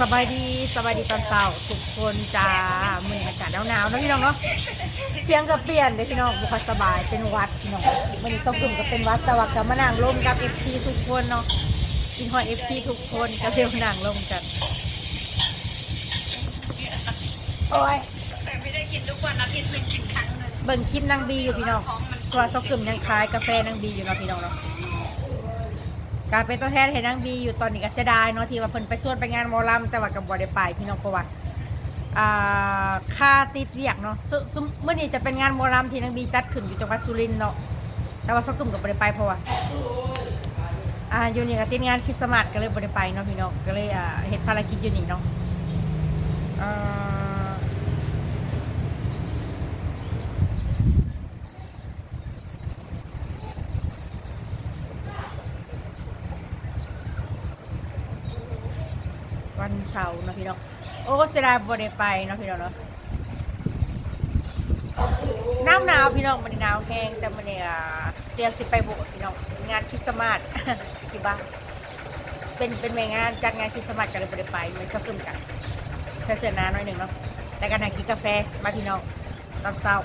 สบายดีสบายดีตอนเช้าทุกคนจ้ามืออากาศหนาวๆนะพี่น้องเนาะเสียงก็เปลี่ยนเลยพี่น้องบุคสบายเป็นวัดพี่น้องวันนี้สองกลุ่มก็เป็นวัดแต่ว่าก็มานั่งร่มกับเอฟซีทุกคนเนาะกินหอยเอฟซีทุกคนก็เรียกนั่งร่มกันโอ้ยแต่ไม่ได้กินทุกวันอาทิตย์หนึ่งกินครั้งหนึ่งเบิ่งคลิปนางบีอยู่พี่น้องตัวสองกลุ่มยังขายกาแฟนางบีอยู่เนาะพี่น้องเนาะ การเป็นตัวแทนให้นนางบีอยู่ตอนนี้ก็เสียดายเนาะที่ว่าเพิ่นไปส่วนไปงานมอลำแต่ว่ากับบ่ได้ไปพี่น้องเพราะว่าอ่าค่าติดเรียกเนาะซึ่งซึ่งเมื่อนี้จะเป็นงานมอลำที่นางบีจัดขึ้นอยู่จังหวัดสุรินทร์เนาะแต่ว่าสกุมก็บ่ได้ไปเพราะว่าอ่าอยู่นี่ก็ติดงานคริสต์มาสก็เลยบ่ได้ไปเนาะพี่น้องก็เลยอ่าเฮ็ดภารกิจอยู่นี่เนาะอ่า วันเสาร์นะพี่น้องโอ้เสียดายบ่ได้ไปเนาะพี่น้องเนาะหนาวหนาวพี่น้องมันหนาวแห้งแต่มันเนี่ยเตรียมสิไปโบสถ์พี่น้องงานคริสต์มาสที่บ้านเป็นเป็นแม่งานจัดงานคริสต์มาสกันเลยบ่ได้ไปมันก็กึมกันเธอเสียนาหน่อยหนึ่งเนาะแต่กันนั่งกินกาแฟมาพี่น้องตอนเช้า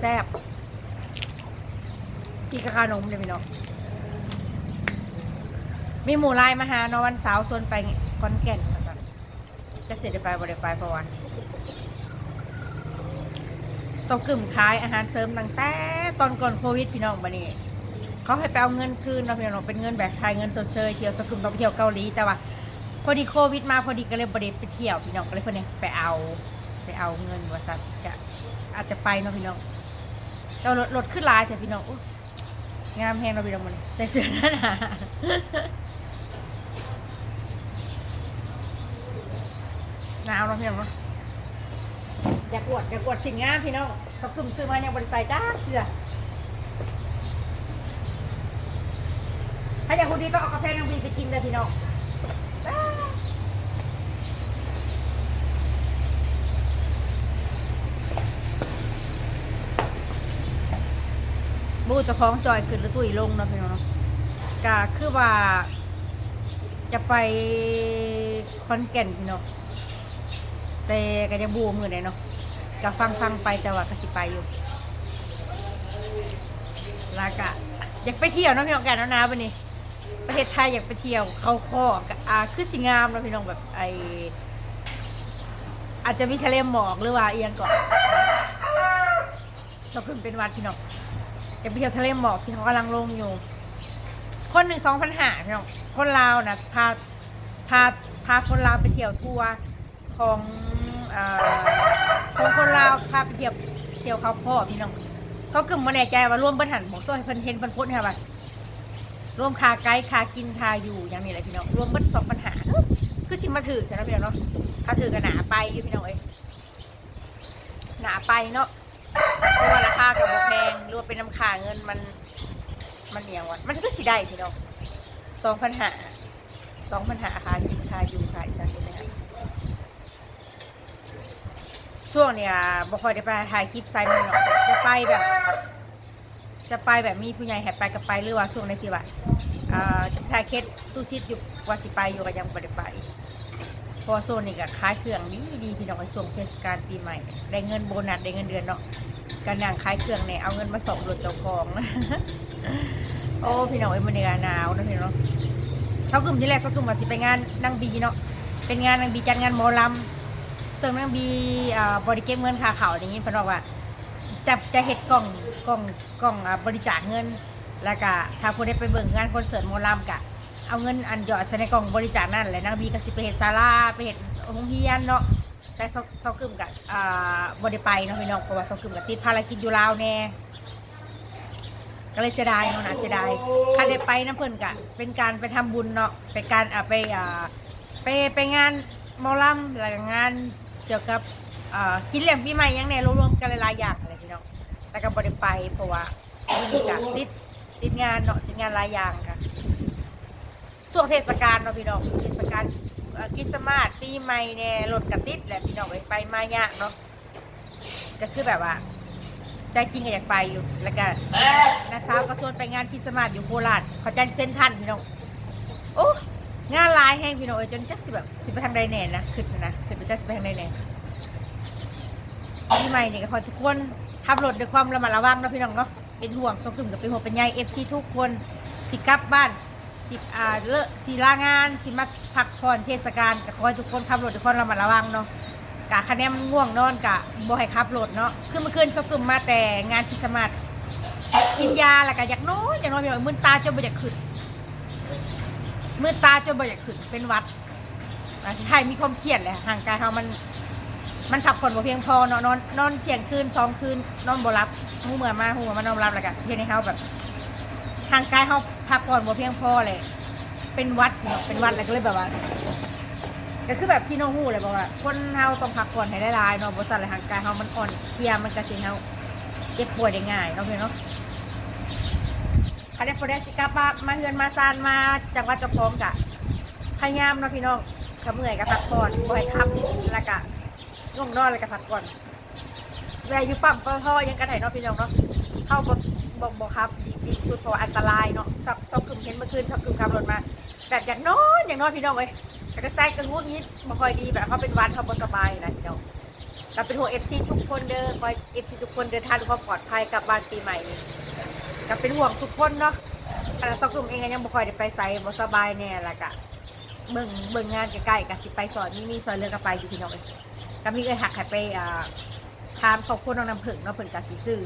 แซ่บ กินกะขานมเลยพี่น้องมีหมูลายมาหาเนาะวันเสาร์ส่วนไปคอนแก่นมาสั่นจะเสร็จได้ไปบ่ได้ไปเพราะว่าสองกึ่มขายอาหารเสริมตั้งแต่ตอนก่อนโควิดพี่น้องบันนี้เขาให้ไปเอาเงินคืนเราพี่น้องเป็นเงินแบบขายเงินสดเชยเที่ยวสกึมต้องไปเที่ยวเกาหลีแต่ว่า พอดีโควิดมาพอดีก็เลยบ่ได้ไปเที่ยวพี่น้องก็เลยเพิ่นเนี่ยไปเอา ไปเอาเงินว่าสั่นก็อาจจะไปเนาะพี่น้องแต่ว่ารถขึ้นลายแต่พี่น้องอ งามแห้งเราไปลงมันใส่เสื้อหน้าหนาหนาวเนาะพี่น้งเนาะอยากอวดอยากอวดสิ่งงามพี่น้องสับกลุ่มซื้อมาเนี่ยบริษัทจ้าเสือถ้าอยากคุณดีก็เอากาแฟน้ำบีไปกินเลยพี่น้อง บูจะคล้องจอยขึ้นหรือตุ้ยลงเนาะพี่น้องเนาะก็คือว่า จะไปคอนแก่นพี่น้องแต่ก็จะบูมือไหนเนาะก็ฟังฟังๆไปแต่ว่าก็สิไปอยู่ลากะอยากไปเที่ยวเนาะพี่น้องกันนาวๆวันนี้ประเทศไทยอยากไปเที่ยวเขาคอกอ่าคือสิงามเนาะพี่น้องแบบไออาจจะมีทะเลหมอกหรือว่าเอียงก่อนชอบขึ้นเป็นวัดพี่น้อง อยาไปเที่ยวทะเลหมอกที่เขากำลังลงอยู่ คนหนึ่งสองพันหาพี่น้องคนลาวนะพาพาพาคนลาวไปเที่ยวทัวร์ของอของคนลาวพาไปเที่ยวเที่ยวเขาพ่อพี่น้องเขากึ่มมาแน่ใจว่าร่วมบิ้หันบอกตัวให้เพิ่นเห็นเพิ่นพูดให้ว่าร่วมคาไกด์คากินคาอยู่อย่างนี้แหละพี่น้องรวมเบิ้สองปัญหาคือสิมาถือกันนะพี่น้องเนาะถ้าถือกันหนาไปอยู่พี่น้องเอ้ยหนาไปเนาะาะว่ากับแพงหรือว่าเป็นน้ำค่าเงินมัน มันเหนียวอะมันก็สิได้พี่น้องสองพันหาสองพันหาค่ากินค่าอยู่ค่าอีสันเป็นไงช่วงเนี้ยบ่ค่อยได้ไปถ่ายคลิปไซน์มันหรอกจะไปแบบ จะไปแบบมีผู้ใหญ่แหบไปกับไปหรือว่าช่วงในที่ว่าอ่าจะถ่ายเคสตู้ชิดอยู่ว่าสิไปอยู่ก็ยังบ่ได้ไปพอโซนนี่ก็ขายเครื่องดีดีพี่น้องในช่วงเทศกาลปีใหม่ ได้เงินโบนัสได้เงินเดือนเนาะ กันอย่างขายเครื่องเนี่ยเอาเงินมาส่งรถเจ้าของโอ้พี่น้องเอ้ยมันเนียหนาวนะพี่น้องเขากลุ่มที่แรกเขากลุ่มว่าสิไปงานนางบีเนาะเป็นงานนางบีจัดงานหมอลำซึ่งนางบีบริเก็บเงินค่าเขาอย่างนี้พิ่นบอกว่าจะจะเฮ็ดกล่องกล่องกล่องบริจาคเงิน แล้วก็ถ้าผู้ได้ไปเบิ่งงานคอนเสิร์ตหมอลำกะเอาเงินอันหยอดใส่ในกล่องบริจาคนั่นแหละนางบีก็สิไปเฮ็ดศาลาไปเฮ็ดโรงเรียนเนาะ แต่เซาเซากึมกับอ่าบ่ได้ไปเนาะพี่น้องเพราะว่าเซากึมกับติดภารกิจอยู่ลาวแน่ก็เลยเสียดายเนาะนะเสียดายค่าได้ไปน้ำเพิ่นกะเป็นการไปทำบุญเนาะเป็นการอ่าไปอ่าไปไปงานหมอลำแล้วก็งานเกี่ยวกับอ่ากินเลี้ยงปีใหม่ยังเน่รวมๆกันหลายๆอย่างอะไรพี่น้องแต่ก็บ่ได้ไปเพราะว่าวันนี้กะติดติดงานเนาะติดงานหลายอย่างกะช่วงเทศกาลเนาะพี่น้องเทศกาล คริสต์มาสปีใหม่เนี่ยรถกระติดแหละพี่น้องไปไปมายากเนาะก็คือแบบว่าใจจริงก็อยากไปอยู่แล้วก็น้าสาวก็ชวนไปงานคริสต์มาสอยู่โคราชเขาจันเส้นทันพี่น้องโอ้งานลายแห้งพี่น้องเอ้ยจนจักสิแบบสิไปทางใดแน่นะขึ้นนะขึ้นไปจักสิไปทางใดแน่ปีใหม่นี่ก็ขอทุกคนขับรถด้วยความระมัดระวังนะพี่น้องเนาะเป็นห่วงสงกึ่มกับเป็นห่วงเป็นใยเอฟซีทุกคนสิกลับบ้าน สิอ่าเลอะสิลางานสิมาพักผ่อนเทศกาลก็ขอให้ทุกคนขับรถทุกคนระมัดระวังเนาะกะคะแนนมันง่วงนอนกะบ่ให้ขับรถเนาะคือเมื่อคืนสกึมมาแต่งานคริสต์มาสกินยาแล้วก็อยากนอนอยากนอนพี่น้องมึนตาจนบ่อยากขึ้นมึนตาจนบ่อยากขึ้นเป็นวัดไทยมีความเครียดแหละห่างกายเรามันมันพักผ่อนบ่เพียงพอเนาะนอนนอนเที่ยงคืนสองคืนนอนบ่หลับหูเมื่อมาหูเมื่อมานอนบ่หลับแล้วก็เฮ็ดให้เฮาแบบทางกายเขา พักผ่อนบ่เพียงพอเลย เป็นวัดเนาะเป็นวัดแล้วก็เลยแบบว่า ก็คือแบบพี่น้องฮู้เลยบอกว่า คนเฮาต้องพักผ่อนให้ได้หลายๆเนาะบ่ซั่นแล้วทางกายเฮามันอ่อนเพลียมันก็สิเฮาเจ็บป่วยได้ง่ายเนาะพี่เนาะคันได้พอได้สิกลับมามาเฮือนมาซานมาจังหวัดเจ้าของกะพยายามเนาะพี่น้องถ้าเมื่อยก็พักผ่อนบ่ให้ขับแล้วก็ง่วงนอนแล้วก็พักผ่อนเวลาอยู่ปั๊มปตทยังกระไดเนาะพี่น้องเนาะเข้า บ่บ่บ่ครับดีดีสุดเพราะอันตรายเนาะสับสับกึ่มเห็นเมื่อคืนสับกึ่มขับรถมาแบบอย่างนอนอย่างนอนพี่น้องเอ้ยแต่ก็ใจกระงุดงิดบ่ค่อยดีแบบเขาเป็นวันเขาบ่สบายนะพี่น้องเราเป็นห่วง FC ทุกคนเด้อคอย FC ทุกคนเดินทางด้วยความปลอดภัยกลับบ้านปีใหม่นี้ก็เป็นห่วงทุกคนเนาะขณะสับกึ่มเองก็ยังบ่ค่อยได้ไปไสบ่สบายแน่และกะเบิ่งเบิ่งงานใกล้ๆก็สิไปสอนนี่มีสอนเรื่องก็ไปอยู่พี่น้องเอ้ยก็มีเอ้ยหักให้ไปอ่าทานขอบคุณน้องน้ำผึ้งเนาะเพิ่นกสิซื้อ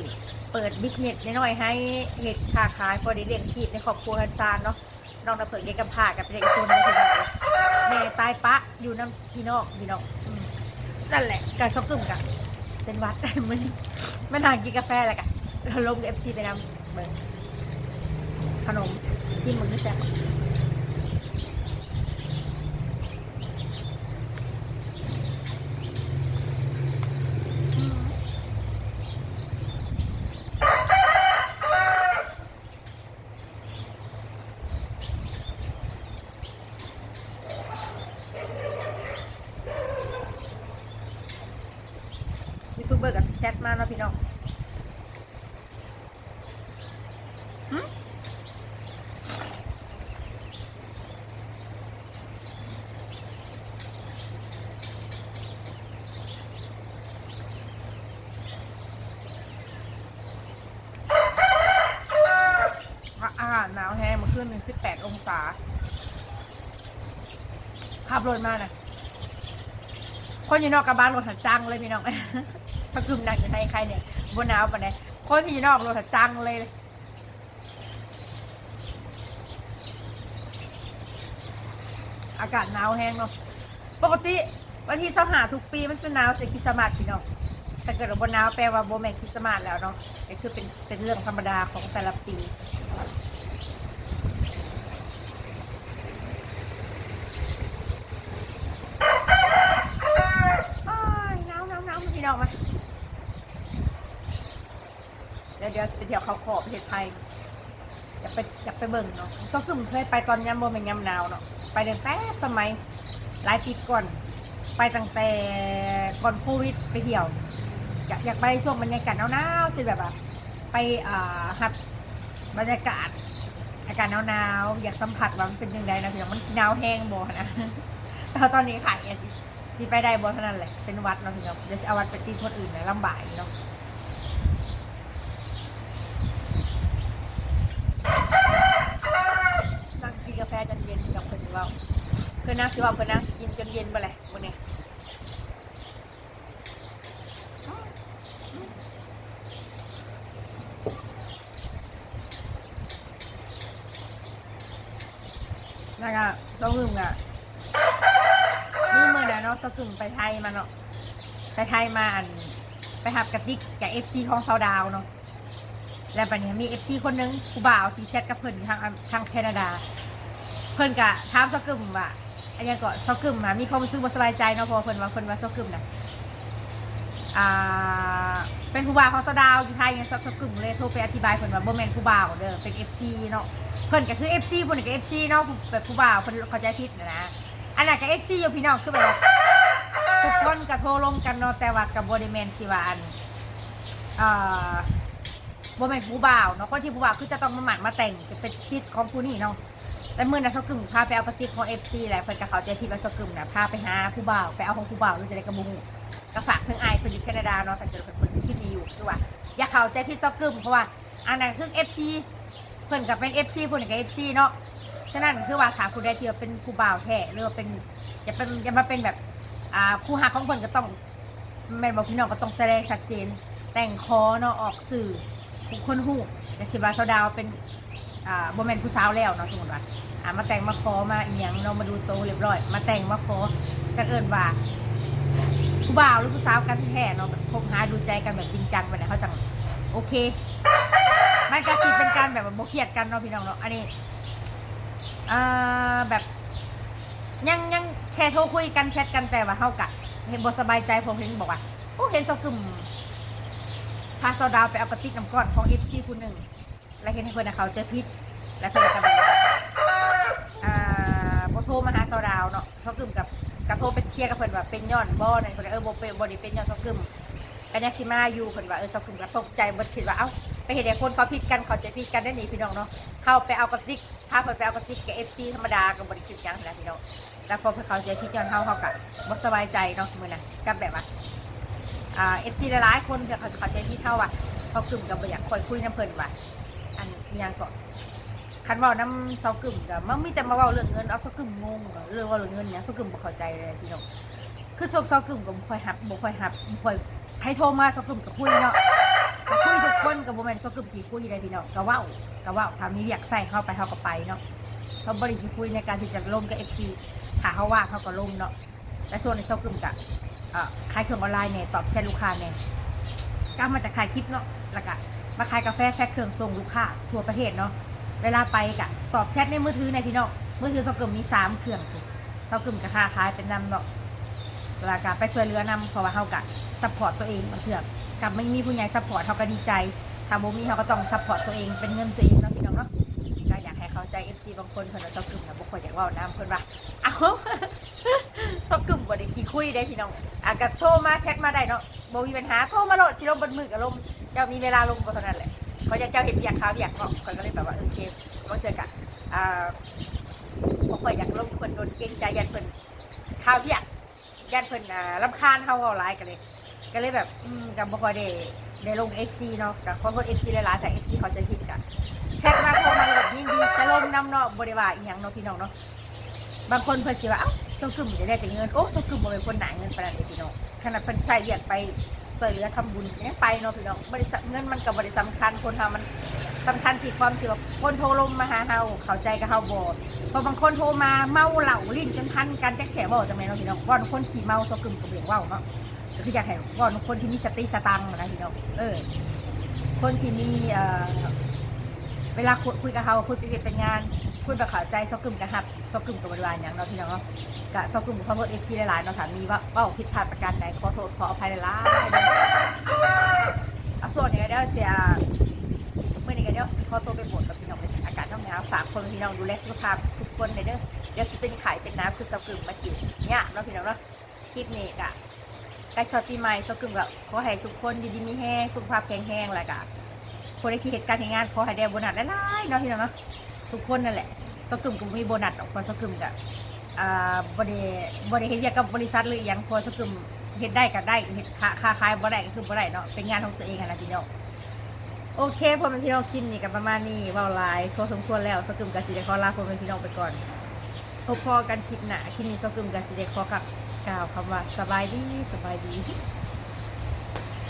เปิดบิสเนสน้อยๆให้เฮ็ดค้าขายพอได้เลี้ยงชีพในครอบครัวฮันซานเนาะน้องน้ำผึ้งเด็กกำพร้ากับเด็กคนนึงพี่น้องแม่ตายปะอยู่น้ำพี่น้องพี่น้องนั่นแหละการซอกกึ่มกันเป็นวัดมันมันทานกินกาแฟแหละกันเราลงเอฟซีไปนำเบิร์ขนมชิมมันี่แซ่บอืม ยูทูบเบอร์กับแชท มาเนาะพี่น้องหึอะอากาศหนาวแห้งมาขึ้นหนึ่งคือแปดองศา ขับรถมาน่ะคนอยู่นอกกับบ้านรถถัดจังเลยพี่น้อง สกุมหนักอยู่ในใครเนี่ยบนหนาวปะเนี่ยคนที่อยู่นอกรถถัดจังเลยอากาศหนาวแห้งเนาะ ปกติวันที่เสาหาทุกปีมันจะหนาวใส่คริสมาสพี่น้องถ้าเกิดว่าบนหนาวแปลว่าโบแมนคริสต์มาสแล้วเนาะก็คือเป็นเป็นเรื่องธรรมดาของแต่ละปี อ้ายหนาวหนาวหนาวพี่น้องมา เดี๋ยวเดี๋ยวจะไปเที่ยวเขาขอบประเทศไทยอยากไปอยากไปเบิ่งเนาะซอกึมเคยไปตอนยามโมเป็นยามหนาวเนาะไปตั้งแต่สมัยหลายปีก่อน ไปตั้งแต่ก่อนโควิดไปเที่ยว อยากอยากไปช่วงบรรยากาศหนาวๆสิแบบว่าไปอ่าหัดบรรยากาศอากาศหนาวๆอยากสัมผัสว่ามันเป็นยังไงนะพี่น้องมันสิหนาวแห้งบ่นะแต่ตอนนี้ขายเนี่ยสิสิไปได้บ่เท่านั้นแหละเป็นวัดเนาะพี่น้องเดี๋ยวจะเอาวัดไปตีคนอื่นนะลำบากเนาะนั่งกินกาแฟจนเย็นกับเพื่อนสิเว่าเพื่อนนั่งสิเว่าเพื่อนนั่งกินจนเย็นไปเลยวันนี้นะคะต้องลืมอะนี่เมื่อเดี๋ยวเนาะสกึ่งไปไทยมาเนาะไปไทยมาอันไปหับกระติกกับเอฟซีของเซาดาวเนาะแล้วปัจจุบันมีเอฟซีคนนึงกูบ่าวตีแซดกับเพิ่นอยู่ทางทางแคนาดา เพิ่นกะถามสกึ่มว่าอันยังก็สกึ่มมามีความรู้สึกบ่สบายใจเนาะเพอเพิ่นว่าเพิ่นว่าสกึ่มน่ะอ่าเป็นผู้บ่าวของเซดาวอยู่ไทยเนี่ยสกึ่มเลยโทรไปอธิบายเพิ่นว่าบ่แม่นผู้บ่าวเด้อเป็นเอฟซีเนาะเพิ่นก็คือเอฟซีเพิ่นก็เอฟซีเนาะแบบผู้บ่าวเพิ่นเข้าใจผิดนะนะอันนั้นกับเอฟซีอยู่พี่น้องคือแบบทุกคนกับโทรลงกันเนาะแต่ว่ากับบริเมนสิว่าอันอ่อบ่แม่นผู้บ่าวเนาะคนที่ผู้บ่าวคือจะต้องมาหมั่นมาแต่งจะเป็นชิดของผู้นี่เนาะ แต่เมื่อนั้นเขากึ่งพาไปเอาปฏิกของ FC แหละเพิ่นกับเขาใจผิดว่าเขากึ่งนะพาไปหาผู้บ่าวไปเอาของผู้บ่าวหรือจะได้กระบุงก็ฝากถึงไอายเพิ่นอยู่แคนาดาเนาะแต่เจอเพิ่นเปิดที่ดีอยู่คือว่าอย่าเข้าใจผิดซอกกึ่มเพราะว่าอันนั้นคือ FC เพิ่นก็เป็น FC ผู้นี่นก็ FC เนาะฉะนั้นคือว่าค่ะผู้ใดที่ว่าเป็นผู้บ่าวแท้หรือว่าเป็นอย่าเป็นอย่ามาเป็นแบบอ่าผู้หักของเพิ่นก็ต้องแม่นบอกพี่น้องก็ต้องแสดงชัดเจน แต่งคอเนาะออกสื่อทุกคนหูแต่ชิบาเซดาวเป็น อ่าโบแมนผู้สาวแล้วเนาะสมมติว่าอ่ามาแต่งมาคอมาอีหยังเนาะมาดูโตเรียบร้อย มาแต่งมาคอจะเอินว่าผู้บ่าวหรือผู้สาวกันแท้เนาะแบบคบหาดูใจกันแบบจริงจังแบบไหนเขาจังโอเคมันก็สิเป็นการแบบว่าโบเครียดกันเนาะพี่น้องเนาะอันนี้อ่าแบบยังยังแค่โทรคุยกันแชทกันแต่ว่าเฮากะเห็นบทสบายใจผมเห็นบอกว่าโอ้เห็นสกึมพาโซดาวไปเอากระติกน้ำก้อนของเอฟซีคนหนึ่ง แล้วเห็นให้เพื่อนนะเขาเจอพิษแล้วเพื่อนก็แบอ่าพอโทรมาหาโซดาวเนาะสกึมกับกระโทรไปเคลียร์กับเพื่อนว่าเป็นย้อนบ่นั่นเพื่อนเออบ่เป็นบ่ได้เป็นย้อนสกึมกันยาซิมาอยู่เพื่อนว่าเออสกึมก็ตกใจเบิดคิดว่าเอ้าไปเห็นไอ้คนเขาพิษกันเขาใจพิษกันได้หนีพี่น้องเนาะเข้าไปเอากระติกพาเพื่อนไปเอากระติกกับเอฟซีธรรมดากับบริคิดยังนะพี่น้องแล้วพอเขาใจพิจารณาเขากับบสบายใจเนาะมือนะกับแบบว่าอ่าเอฟซีหลายๆคนเขาจะเข้าใจพี่เท่าว่ะเขากึ่มกับบ่อยากคอยคุยน้ำเพลินว่ะอันอิห ยังก็คันว่าน้ำเซากึ่มกับมันมีแต่มาเว่าเรื่องเงินเอาเซากึ่มงงเรื่องว่าเรื่องเงินเนี่ยเซากึ่มบ่เข้าใจเลยพี่น้องคือโซกเซากึ่มกับบ่ค่อยหับบ่ค่อยหับบ่ค่อยให้โทรมาเซากึ่มกับคุยเนาะก็คุยทุกคนกับบ่แม่นเซากึ่มที่คุยได้พี่น้องก็เว้าก็เว้าถ้ามีเรียกใส่เข้าไปเขาก็ไปเนาะเขาบริที่คุยในการที่จะล่มกับเอฟซีถ้าเขาว่าเขาก็ล่มเนาะและส่วนในเซากึมกะเอ่อขายเครื่องออนไลน์เนี่ยตอบแชทลูกค้าเนี่ยก็มาจากขายคลิปเนาะแล้วก็ มาขายกาแฟแพ็คเครื่องส่งลูกค้าทั่วประเทศเนาะเวลาไปกะตอบแชทในมือถือในพี่น้องมือถือเซากึมมีสามเครื่องถูกเซากึมกับค่าขายเป็นนำเนาะแล้วก็ไปช่วยเหลือนำเพราะว่าเขากะซัพพอร์ตตัวเองบางเถื่อกับไม่มีผู้ใหญ่ซัพพอร์ตเขาก็ดีใจถ้าบ่มีเขาก็ต้องซัพพอร์ตตัวเองเป็นเงินตัวเองเนาะพี่น้องเนาะก็อยากให้เข้าใจ FC บางคนเพิ่นว่าเซากึมนะบ่ค่อยอยากเว้าน้ำเพิ่นว่าเอาซอกกึ่มบ่ได้ขี้คุยได้พี่น้องอะก็โทรมาแชทมาได้เนาะบ่มีปัญหาโทรมาโหลดสิลมบนมือกับลม เจ้ามีเวลาลมบ่เท่านั้นแหละเขาจะเจ้าเห็นอยากข่าวอยากเนาะเขาก็เลยแบบว่าโอเคบ่เจอกันอ่าบ่ค่อยอยากลมเพิ่นโดนเกรงใจยันเพิ่นข่าวอยากยันเพิ่นอ่ารำคาญเฮาเว้าหลายกันเลย ก็เลยแบบอืมก็บ่ค่อยได้ได้ลง FC เนาะก็ขอโทษ FC หลายๆแต่ FC เขาใจผิดกันแชทมาโทรมาแบบยินดีจะลมนํเนาะบ่ได้ว่าอีหยังเนาะพี่น้องเนาะบางคนเพิ่นสิว่าเอ้าโซกึมจะได้แต่เงินโอ้โซกึมบ่เป็นคนหนาเงินปานนั้นเด้พี่น้องขนาดเพิ่นใส่เรียกไป ช่วยเหลือทำบุญยังไปเนาะพี่น้องบริษัทเงินมันก็บ่ได้สำคัญคนเฮามันสำคัญที่ความที่ว่าคนโทรลมมาหาเฮาเข้าใจกับเฮาบ่เพราะบางคนโทรมาเมาเหล้าลิ้นจนพันกันแจักแสบ่จังได๋เนาะพี่น้องว่าคนขี้เมาโซกึมก็เบี่ยงเว้าเนาะก็คืออยากให้ว่าคนที่มีสติสตังค์นะพี่น้องเออ คนที่มีเออเวลาคุยกับเขาคุยไปเป็นงาน คุยแบบเข้าใจซอกกึมกับฮับซอกกึมกับบริวารอย่างเนาะพี่น้องเนาะกะซอกกึมขอโทษเอฟซีหลายๆเนาะค่ะมีว่าเป้าผิดพลาดประการใดขอโทษขออภัยหลายๆเอาส่วนนี้ก็เดี๋ยวเสียเมื่อนี้ก็เดี๋ยวขอตัวไปบดกับพี่น้องเป็นอากาศต้องหนาวฝากคนพี่น้องดูแลสุขภาพทุกคนเลยเด้อเดี๋ยวสิเป็นไข่เป็นน้ำคือซอกกึมมาจิเนี่ยเนาะพี่น้องเนาะคลิปนี้กะใกล้ช็อตปีใหม่ซอกกึมก็ขอให้ทุกคนอยู่ดีมีแห้งสุขภาพแข็งแรงแหละกะคนที่เหตุการณ์ในงานขอให้ได้โบนัสหลายๆเนาะพี่น้องเนาะ ทุกคนนั่นแหละสกึมก็มีโบนัสออกมาสกึมกับอ่าบริบริเฮ็ดเกี่ยวกับบริษัทเลยอหย่างพอสกึมเฮ็ดได้ก็ได้เฮ็ดค้าค้าขายบ่ได้ก็คือบ่ได้เนาะเป็นงานของตัวเองอะนะพี่น้องโอเคพ่อแม่พี่น้องคลิปนี้กันประมาณนี้ว้าหลายพอสมควรแล้วสกึมกับสิได้ขอลาพ่อแม่พี่น้องไปก่อนพบพอกันคลิปหน้าคลิปนี้สกึมกับสิได้ขอกับกล่าวคำว่าสบายดีสบายดี